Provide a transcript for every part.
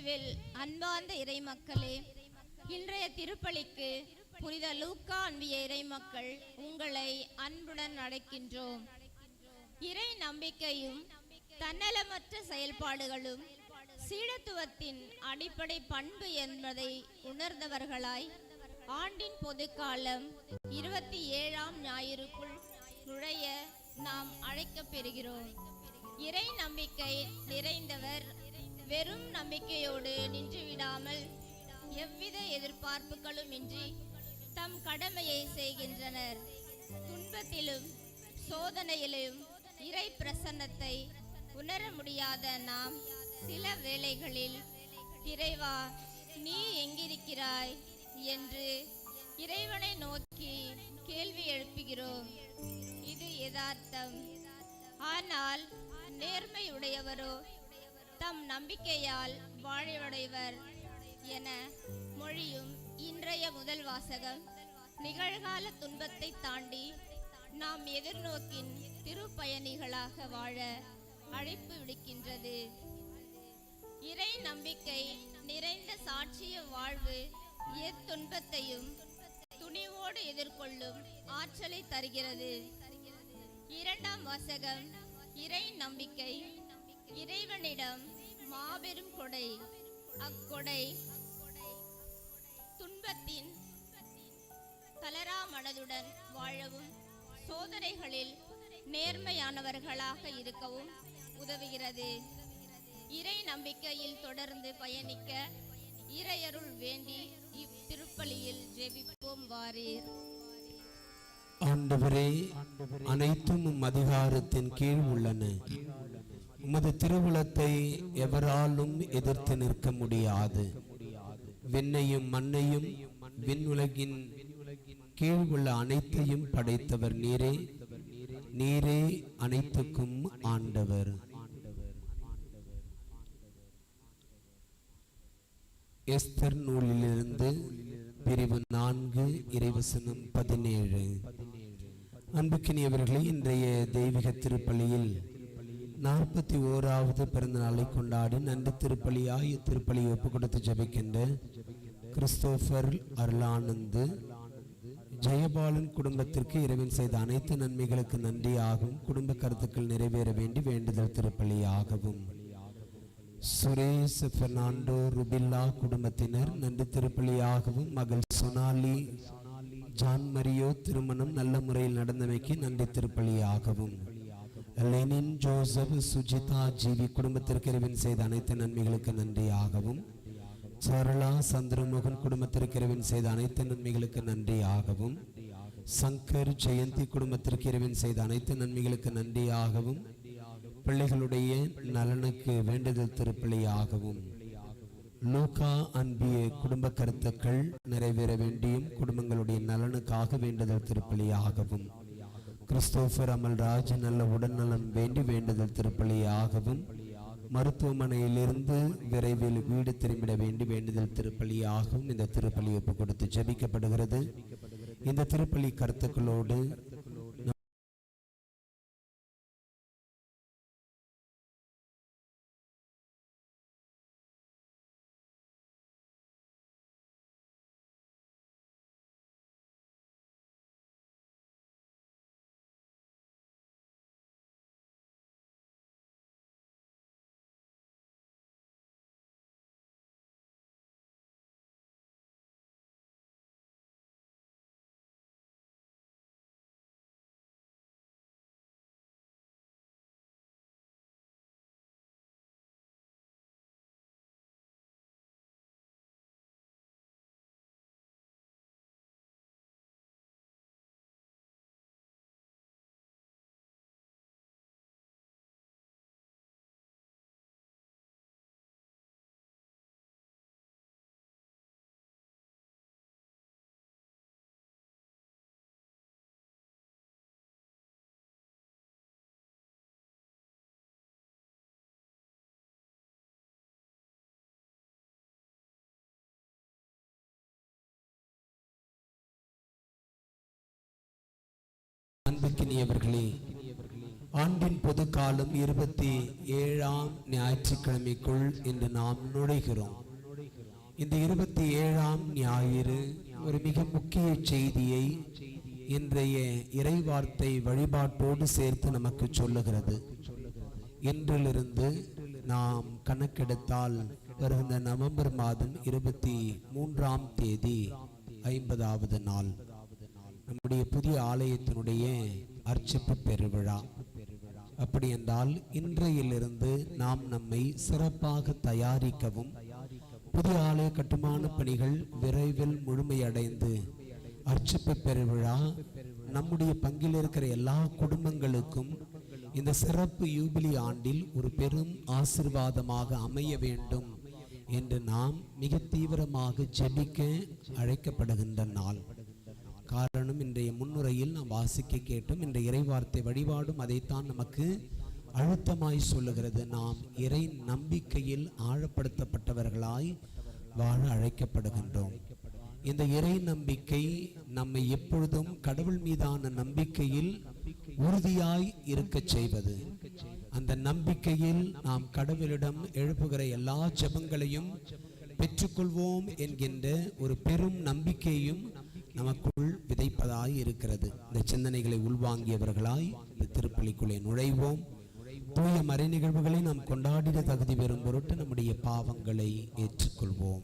இயேசுவில் அன்பார்ந்த இறை மக்களே இன்றைய திருப்பலிக்கு புனித லூக்கா அன்பிய இறைமக்கள் உங்களை அன்புடன் அழைக்கின்றோம். இறை நம்பிக்கையும் தன்னலமற்ற செயல்பாடுகளும் சீடத்துவத்தின் அடிப்படை பண்பு என்பதை உணர்ந்தவர்களாய் ஆண்டின் பொதுக்காலம் இருபத்தி ஏழாம் ஞாயிறுக்குள் நுழைய நாம் அழைக்கப் பெறுகிறோம். இறை நம்பிக்கை நிறைந்தவர் வெறும் நம்பிக்கையோடு நின்று விடாமல் எவ்வித எதிர்பார்ப்புகளும் இன்றி தம் கடமையை செய்கின்றனர். துன்பத்திலும் சோதனையிலும் இறை பிரசன்னத்தை உணர முடியாத நாம் சில வேளைகளில் இறைவா நீ எங்கிருக்கிறாய்? என்று இறைவனை நோக்கி கேள்வி எழுப்புகிறோம். இது யதார்த்தம். ஆனால் நேர்மையுடையவரோ தம் நம்பிக்கையால் வாழையுடையவர் என மொழியும் இன்றைய முதல் வாசகம். நிகழ்கால துன்பத்தை தாண்டி நாம் எதிர்நோக்கின் திருப்பயணிகளாக வாழ அழைப்பு விடுக்கின்றது. இறை நம்பிக்கை நிறைந்த சாட்சிய வாழ்வு எத்துன்பத்தையும் துணிவோடு எதிர்கொள்ளும் ஆற்றலை தருகிறது. இரண்டாம் வாசகம் இறை நம்பிக்கை. இறைவனிடம் மாபெரும் கொடை. அக்கொடை. துன்பத்தின் தளரா மனதுடன் வாழவும் சோதனைகளில் நேர்மையானவர்களாக இருக்கவும் உதவுகிறது. இறை நம்பிக்கையில் தொடர்ந்து பயணிக்க இறையருள் வேண்டி இத்திருப்பலியில் ஜெபிப்போம் வாரீர். ஆண்டவரே அனைத்தும் அதிகாரத்தின் கீழ் உள்ளன. உமது திருவுளத்தை எவராலும் எதிர்த்து நிற்க முடியாது. விண்ணையும் மண்ணையும் விண்ணுலகின் கீழ் உள்ள அனைத்தையும் படைத்தவர் நீரே. நீரே அனைத்துக்கும் ஆண்டவர். எஸ்தர் நூலிலிருந்து பிரிவு நான்கு இறைவசனம் பதினேழு. அன்புக்கினியவர்களே இன்றைய தெய்வீக திருப்பலியில் நாற்பத்தி ஓராவது பிறந்த நாளை கொண்டாடி நன்றி திருப்பலி ஆய திருப்பலி ஒப்பு கொடுத்து ஜபிக்கின்ற கிறிஸ்தோபர் அருளானந்து ஜெயபாலன் குடும்பத்திற்கு இறைவன் செய்த அனைத்து நன்மைகளுக்கு நன்றியாகவும் குடும்ப கருத்துக்கள் நிறைவேற வேண்டி வேண்டுதல் திருப்பலியாகவும். சுரேஷ் பெர்னாண்டோ ருபில்லா குடும்பத்தினர் நன்றி திருப்பலியாகவும் மகள் சொனாலி ஜான் மரியோ திருமணம் நல்ல முறையில் நடந்தமைக்கு நன்றி திருப்பலியாகவும். லெனின் ஜோசப் சுஜிதா ஜீவி குடும்பத்திற்கு இறைவன் செய்த அனைத்து நன்மைகளுக்கு நன்றியாகவும் சரளா சந்திரமோகன் குடும்பத்திற்கு இரவின் செய்த அனைத்து நன்மைகளுக்கு நன்றியாகவும் சங்கர் ஜெயந்தி குடும்பத்திற்கு இரவின் செய்த அனைத்து நன்மைகளுக்கு நன்றியாகவும் பிள்ளைகளுடைய நலனுக்கு வேண்டுதல் திருப்பிள்ளையாகவும் லூகா அன்பிய குடும்ப கருத்துக்கள் நிறைவேற வேண்டியும் குடும்பங்களுடைய நலனுக்காக வேண்டுதல் திருப்பலியாகவும் கிறிஸ்தோபர் அமல்ராஜ் நல்ல உடல்நலம் வேண்டி வேண்டுதல் திருப்பலியாகவும் மருத்துவமனையிலிருந்து விரைவில் வீடு திரும்பிட வேண்டி வேண்டுதல் திருப்பலியாகவும் இந்த திருப்பலி ஒப்பு கொடுத்து ஜெபிக்கப்படுகிறது. இந்த திருப்பலி கருத்துக்களோடு அன்புக்கினியவர்களே ஆண்டின் பொது காலம் இருபத்தி ஏழாம் ஞாயிற்றுக்கிழமைக்குள் இன்று நாம் நுழைகிறோம். இந்த இருபத்தி ஏழாம் ஞாயிறு ஒரு மிக முக்கிய செய்தியை இன்றைய இறைவார்த்தை வழிபாட்டோடு சேர்த்து நமக்கு சொல்லுகிறது. இன்றிலிருந்து நாம் கணக்கெடுத்தால் வருகின்ற நவம்பர் மாதம் இருபத்தி மூன்றாம் தேதி ஐம்பதாவது நாள். நம்முடைய புதிய ஆலயத்தினுடைய அர்ச்சிப்பு பெருவிழா. அப்படி என்றால் இன்றையிலிருந்து நாம் நம்மை சிறப்பாக தயாரிக்கவும் புதிய ஆலய கட்டுமான பணிகள் விரைவில் முழுமையடைந்து அர்ச்சிப்பு பெருவிழா நம்முடைய பங்கில் இருக்கிற எல்லா குடும்பங்களுக்கும் இந்த சிறப்பு யூபிலி ஆண்டில் ஒரு பெரும் ஆசிர்வாதமாக அமைய வேண்டும் என்று நாம் மிக தீவிரமாக ஜெபிக்க அழைக்கப்படுகின்ற நாள். காரணம் இன்றைய முன்னுரையில் நாம் வாசிக்க கேட்டோம். இன்றைய இறைவார்த்தை வழிபாடும் அதைத்தான் நமக்கு அழுத்தமாய் சொல்லுகிறது. நாம் இறை நம்பிக்கையில் ஆழப்படுத்தப்பட்டவர்களாய் வாழ அழைக்கப்படுகின்றோம். இந்த இறை நம்பிக்கை நம்மை எப்பொழுதும் கடவுள் மீதான நம்பிக்கையில் உறுதியாய் இருக்கச் செய்வது. அந்த நம்பிக்கையில் நாம் கடவுளிடம் எழுப்புகிற எல்லா ஜபங்களையும் பெற்றுக்கொள்வோம் என்கின்ற ஒரு பெரும் நம்பிக்கையும் நமக்குள் விதைப்பதாய் இருக்கிறது. இந்த சிந்தனைகளை உள்வாங்கியவர்களாய் இந்த திருப்பலிக்குள்ளே நுழைவோம். தூய மறை நிகழ்வுகளை நாம் கொண்டாடிட தகுதி பெறும் பொருட்டு நம்முடைய பாவங்களை ஏற்றுக்கொள்வோம்.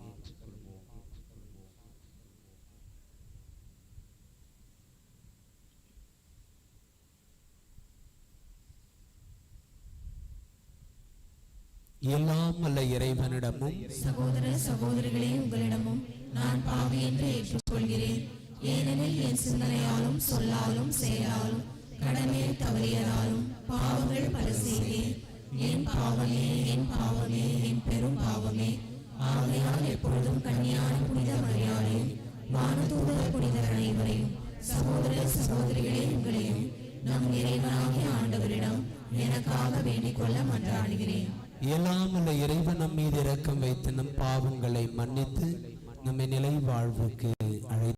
எல்லாம் அல்ல இறைவனிடமும் சகோதர சகோதரிகளே உங்களிடமும் நான் பாவி என்று ஏற்றுக்கொள்கிறேன். ஏனெனில் என் சிந்தனையாலும் சொல்லாலும் செயலாலும் கடமையை தவறியதாலும் பாவங்கள் பல செய்தேன் என் பாவமே என் பாவமே என் பெரும் பாவமே. ஆகையால் எப்பொழுதும் கன்னியான புனித மரியாதையும் வானதூதர புனிதர் அனைவரையும் சகோதர சகோதரிகளே உங்களையும் நம் இறைவனாகிய ஆண்டவரிடம் எனக்காக வேண்டிக் கொள்ள மன்றாடுகிறேன். எல்லாம் உள்ள இறைவன் நம் மீது இரக்கம் வைத்து நம் பாவங்களை மன்னித்து நம்மை நிலை வாழ்வுக்கு அழைத்து